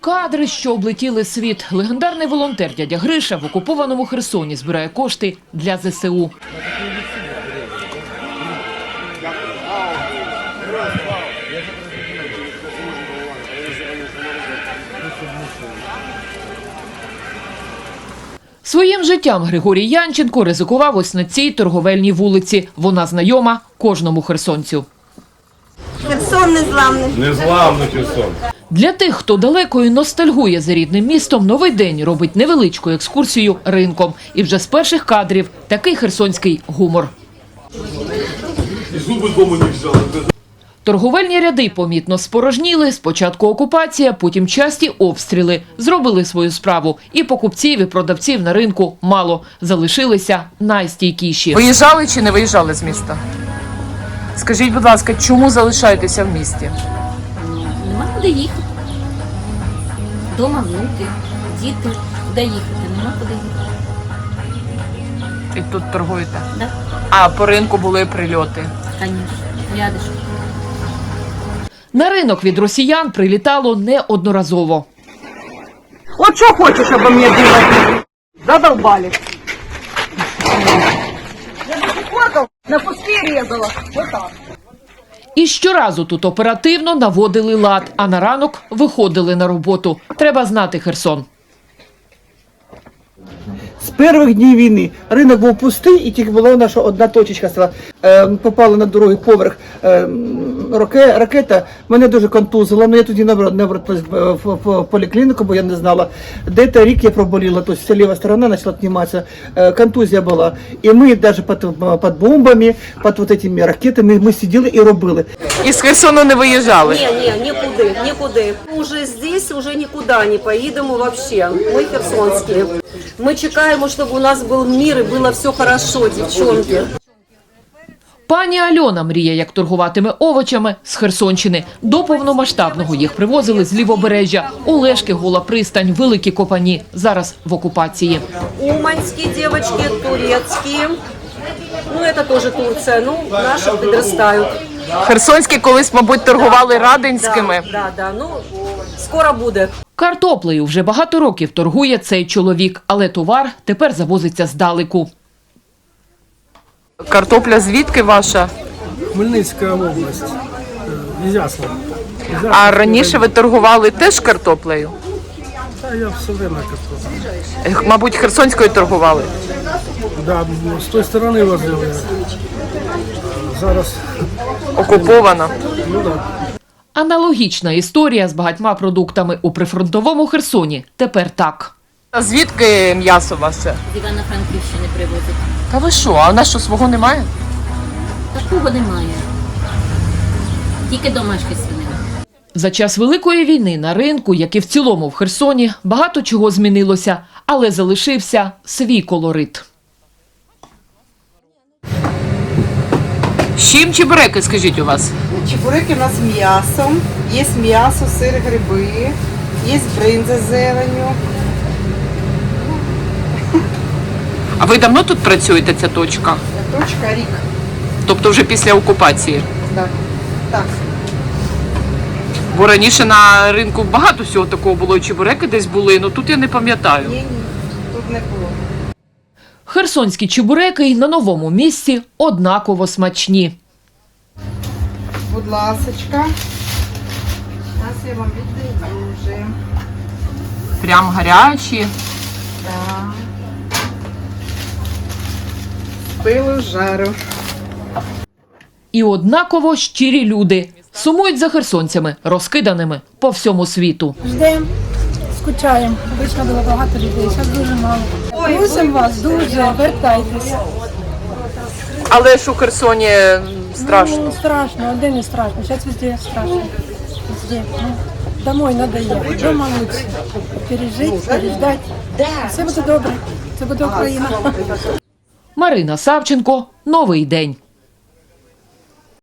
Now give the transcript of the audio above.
Кадри, що облетіли світ. Легендарний волонтер дядя Гриша в окупованому Херсоні збирає кошти для ЗСУ. Своїм життям Григорій Янченко ризикував ось на цій торговельній вулиці. Вона знайома кожному херсонцю. Херсон незламний. Незламний Херсон. Для тих, хто далеко і ностальгує за рідним містом, новий день робить невеличку екскурсію ринком. І вже з перших кадрів такий херсонський гумор. Зуби дома не взяли. Торговельні ряди помітно спорожніли. Спочатку окупація, потім часті обстріли. Зробили свою справу. І покупців, і продавців на ринку мало. Залишилися найстійкіші. Виїжджали чи не виїжджали з міста? Скажіть, будь ласка, чому залишаєтеся в місті? Нема куди їхати. Дома внуки, діти. Куди їхати? Нема куди їхати. І тут торгуєте? Да, А по ринку були прильоти. звісно. Рядишком. На ринок від росіян прилітало неодноразово. Вот что хочешь обо мне думать? Задолбали. Я до сих пор на куски резала. Вот так. І щоразу тут оперативно наводили лад, а на ранок виходили на роботу. Треба знати Херсон. З перших днів війни ринок був пустий, і тільки була наша одна точечка стала. Е, попала на другий поверх е, раке- ракета. Мене дуже контузило. Ну я тоді не обра- в, в, в поліклініку, бо я не знала. Де то рік я проболіла, тобто вся ліва сторона почала підніматися. Е, контузія була. І ми навіть під, під бомбами, під вот этими ракетами ми сиділи і робили. І з Херсону не виїжджали. Ні, ні, нікуди, нікуди. Уже здесь уже нікуди не поїдемо вообще. Ми херсонські. Ми чекаємо, щоб у нас був мир і було все хорошо, дівчонки. Пані Альона мріє, як торгуватиме овочами з Херсонщини. До повномасштабного їх привозили з лівобережжя. Олешки, Гола Пристань, Великі Копані. Зараз в окупації. Уманські дівчатки, турецькі. Ну, це теж Турція. Ну, наші підростають. Херсонські колись, мабуть, торгували радинськими. Да, да, да. Ну, скоро буде. Картоплею вже багато років торгує цей чоловік, але товар тепер завозиться здалеку. Картопля звідки ваша? Хмельницька область, е, Ізяслав. Ізяслав. А раніше ви торгували теж картоплею? Та я все время картоплю. Мабуть, херсонською торгували. Да, з тої сторони возили. Зараз, Окупована. ну да. Аналогічна історія з багатьма продуктами у прифронтовому Херсоні. Тепер так. А звідки м'ясо ваше? З Івано-Франківщини привозять. Та ви що, а у нас що свого немає? Такого немає. Тільки домашні свинини. За час Великої війни на ринку, як і в цілому в Херсоні, багато чого змінилося, але залишився свій колорит. З чим чебуреки, скажіть у вас? Чебуреки у нас з м'ясом. Є м'ясо, сир, гриби, є бринза з зеленю. А ви давно тут працюєте, ця точка? Точка рік. Тобто вже після окупації? Так. так. Бо раніше на ринку багато всього такого було, чебуреки десь були, ну тут я не пам'ятаю. Ні, ні, тут не було. Херсонські чебуреки й на новому місці однаково смачні. Будь ласочка. Зараз я вам віддаю вже. Прям гарячі. Так. Пилу жару. І однаково щирі люди сумують за херсонцями, розкиданими по всьому світу. Ждемо, скучаємо. Обично було багато людей, зараз дуже мало. Просимо вас дуже, вертайтеся. Але ж у Херсоні страшно. Ну, страшно, де не страшно. Зараз везде страшно. Везде. Ну, домой надо їхати. Дома лучше. Пережити, переждати. Все буде добре. Це буде Україна. Марина Савченко, новий день.